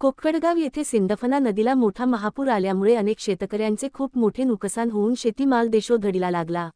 कोक्कडगाव येथे सिंदफना नदीला मोठा महापूर आल्यामुळे अनेक शेतकऱ्यांचे खूप मोठे नुकसान होऊन शेतीमाल देशोधडीला लागला.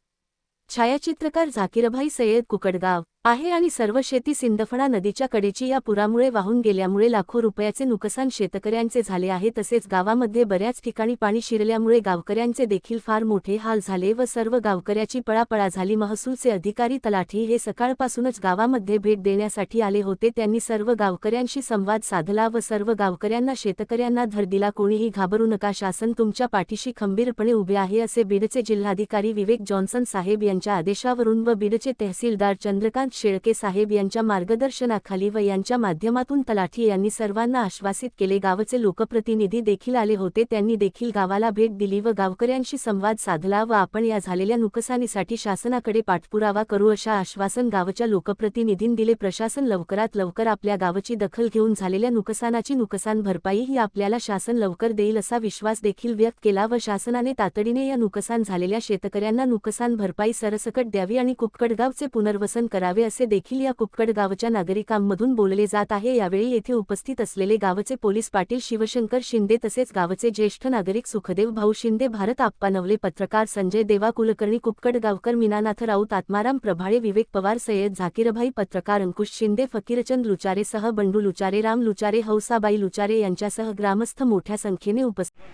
छायाचित्रकार झाकीरभाई सय्यद कुकडगाव आहे आणि सर्व शेती सिंदफणा नदीच्या कडेची या पुरामुळे वाहून गेल्यामुळे लाखो रुपयाचे नुकसान शेतकऱ्यांचे झाले आहे. तसेच गावामध्ये बऱ्याच ठिकाणी पाणी शिरल्यामुळे गावकऱ्यांचे देखील फार मोठे हाल झाले व सर्व गावकऱ्याची पळापळा झाली. महसूलचे अधिकारी तलाठी हे सकाळपासूनच गावामध्ये भेट देण्यासाठी आले होते. त्यांनी सर्व गावकऱ्यांशी संवाद साधला व सर्व गावकऱ्यांना शेतकऱ्यांना धर दिला कोणीही घाबरू नका शासन तुमच्या पाठीशी खंबीरपणे उभे आहे असे बीडचे जिल्हाधिकारी विवेक जॉन्सन साहेब यांच्या आदेशावरून व बीडचे तहसीलदार चंद्रकांत शेळके साहेब यांच्या मार्गदर्शनाखाली व यांच्या माध्यमातून तलाठी यांनी सर्वांना आश्वासित केले. गावचे लोकप्रतिनिधी देखील आले होते. त्यांनी देखील गावाला भेट दिली व गावकऱ्यांशी संवाद साधला व आपण या झालेल्या नुकसानीसाठी शासनाकडे पाठपुरावा करू अशा आश्वासन गावच्या लोकप्रतिनिधीं दिले. प्रशासन लवकरात लवकर आपल्या गावची दखल घेऊन झालेल्या नुकसानाची नुकसान भरपाई ही आपल्याला शासन लवकर देईल असा विश्वास देखील व्यक्त केला व शासनाने तातडीने या नुकसान झालेल्या शेतकऱ्यांना नुकसान भरपाई सरसकट द्यावी आणि कुक्कडगावचे पुनर्वसन करावे असे देखील या कुक्कडगावच्या नागरिकांमधून बोलले जात आहे. यावेळी येथे उपस्थित असलेले गावचे पोलीस पाटील शिवशंकर शिंदे तसेच गावचे ज्येष्ठ नागरिक सुखदेव भाऊ शिंदे भारत आप्पा नवले पत्रकार संजय देवा कुलकर्णी कुक्कडगावकर मीनानाथ राऊत आत्माराम प्रभाळे विवेक पवार सय्यद झाकीरभाई पत्रकार अंकुश शिंदे फकीरचंद लुचारे सह बंडू लुचारे राम लुचारे हौसाबाई लुचारे यांच्यासह ग्रामस्थ मोठ्या संख्येने उपस्थित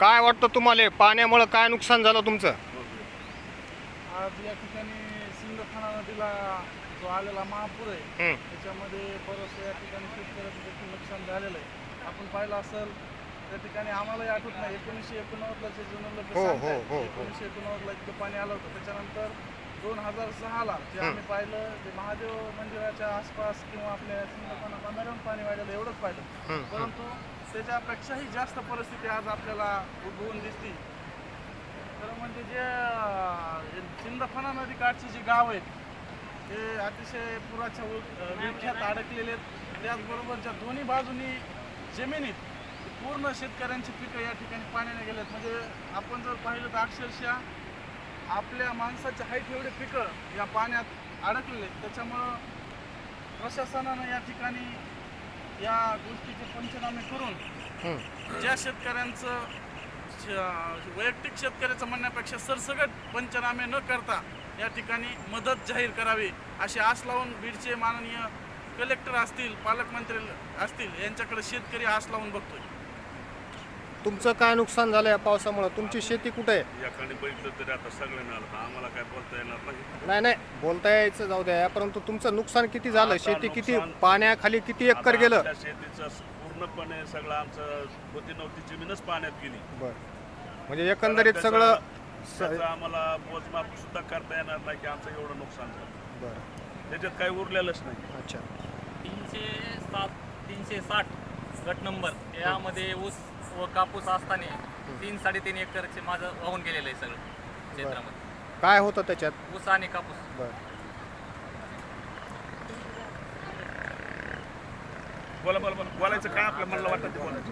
काय वाटतं तुम्हाला? पाण्यामुळं काय नुकसान झालं तुमचं? आज या ठिकाणी सिंदखाना नदीला जो आलेला महापूर आहे. त्याच्यामध्ये बरंचसं या ठिकाणी शेतकऱ्याचं देखील नुकसान झालेलं आहे आपण पाहिलं असेल त्या ठिकाणी आम्हालाही आठवत नाही एकोणीसशे एकोणनव्वदला जे जुनं लोक हो, हो, सांगतायत, हो, हो. एकोणीसशे एकोणनव्वदला इतकं पाणी आलं होतं त्याच्यानंतर दोन हजार सहाला जे. आम्ही पाहिलं ते महादेव मंदिराच्या आसपास किंवा आपल्या सिंदखाना बंधाऱ्याहून पाणी वाढलेलं एवढंच पाहिलं. परंतु त्याच्यापेक्षाही जास्त परिस्थिती आज आपल्याला उद्भवून दिसती तर म्हणजे जे अं, सिंदफणा नदी काठची जी गाव आहेत ते अतिशय पुराच्या विळख्यात अडकलेले आहेत. त्याचबरोबर ज्या दोन्ही बाजूनी जमिनीत पूर्ण शेतकऱ्यांची पिकं या ठिकाणी पाण्याने गेलेत. म्हणजे आपण जर पाहिलं तर अक्षरशः आपल्या माणसाच्या हाईट एवढे पिकं या पाण्यात अडकलेले आहेत. त्याच्यामुळं प्रशासनानं या ठिकाणी या गोष्टीचे पंचनामे करून. ज्या शेतकऱ्यांचं वैयक्तिक शेतकऱ्याचं म्हणण्यापेक्षा सरसकट पंचनामे न करता या ठिकाणी मदत जाहीर करावी अशी आस लावून बीडचे माननीय कलेक्टर असतील पालकमंत्री असतील यांच्याकडे शेतकरी आस लावून बघतोय. तुमचं काय नुकसान झालं या पावसामुळं? तुमची शेती कुठे? आहे याकडे बघितलं तरी आता सगळ्यांना आलं. आम्हाला काय बोलता येणार नाही. नाही नाही. बोलता यायचं जाऊ द्या. परंतु तुमचं नुकसान किती झालं? शेती किती पाण्याखाली किती एकर गेलं? शेतीचं पूर्णपणे सगळं आमचं होती नव्हती जमीनच पाण्यात गेली. बर. म्हणजे एकंदरीत त्याचा- सगळं त्याचं आम्हाला मोजमाप सुद्धा करता येणार नाही की आमचं एवढं नुकसान झालं. बरं. त्याच्यात काही उरलेलंच नाही. अच्छा. तीनशे सात तीनशे साठ गट नंबर. यामध्ये ऊस व कापूस असताना तीन साडेतीन एकरचे माझं वाहून गेलेलं आहे सगळं क्षेत्रामध्ये. काय होतं त्याच्यात? ऊस आणि कापूस. बरं. बोला बोला बोला. बोलायचं काय आपलं? म्हणलं वाटतं ते बोलायचं.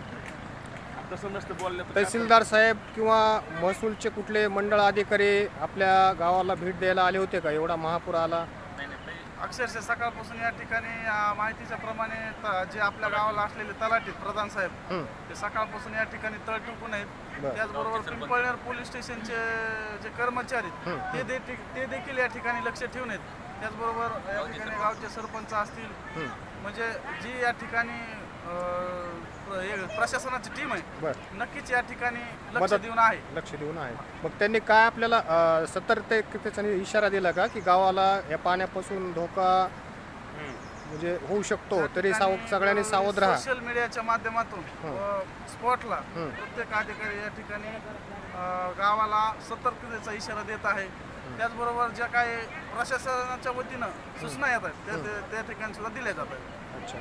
तसं नसतं बोललं तर तहसीलदार साहेब किंवा महसूलचे कुठले मंडळ अधिकारी आपल्या गावाला भेट द्यायला आले होते का एवढा महापूर आला नाही नाही ते अक्षरशः सकाळपासून या ठिकाणी अं, माहितीच्या प्रमाणे त- जे आपल्या गावाला असलेले तलाठी प्रधान साहेब हं. ते सकाळपासून या ठिकाणी तळ टिकून आहेत बरं. त्याचबरोबर. पिंपळनेर पोलीस स्टेशनचे जे कर्मचारी आहेत, ते दे- ते देखील या ठिकाणी लक्ष ठेवून आहेत त्याचबरोबर या ठिकाणी गावचे सरपंच असतील. म्हणजे जी या ठिकाणी अं, प्रशासनाची टीम आहे बरं. नक्कीच या ठिकाणी लक्ष मदत- देऊन आहे. लक्ष देऊन आहे. मग त्यांनी काय आपल्याला अं, सतर्कतेचा इशारा दिला का की गावाला या पाण्यापासून धोका म्हणजे होऊ शकतो तरी साव सगळ्यांनी सावध राहा. सोशल मीडियाच्या माध्यमातून. व स्पॉटला हं. प्रत्येक अधिकारी या ठिकाणी अं, गावाला सतर्कतेचा इशारा देत आहे. त्याचबरोबर ज्या काही प्रशासनाच्या वतीनं सूचना येत आहेत त्या- त्या- ठिकाणी सुद्धा दिल्या जात आहेत. अच्छा.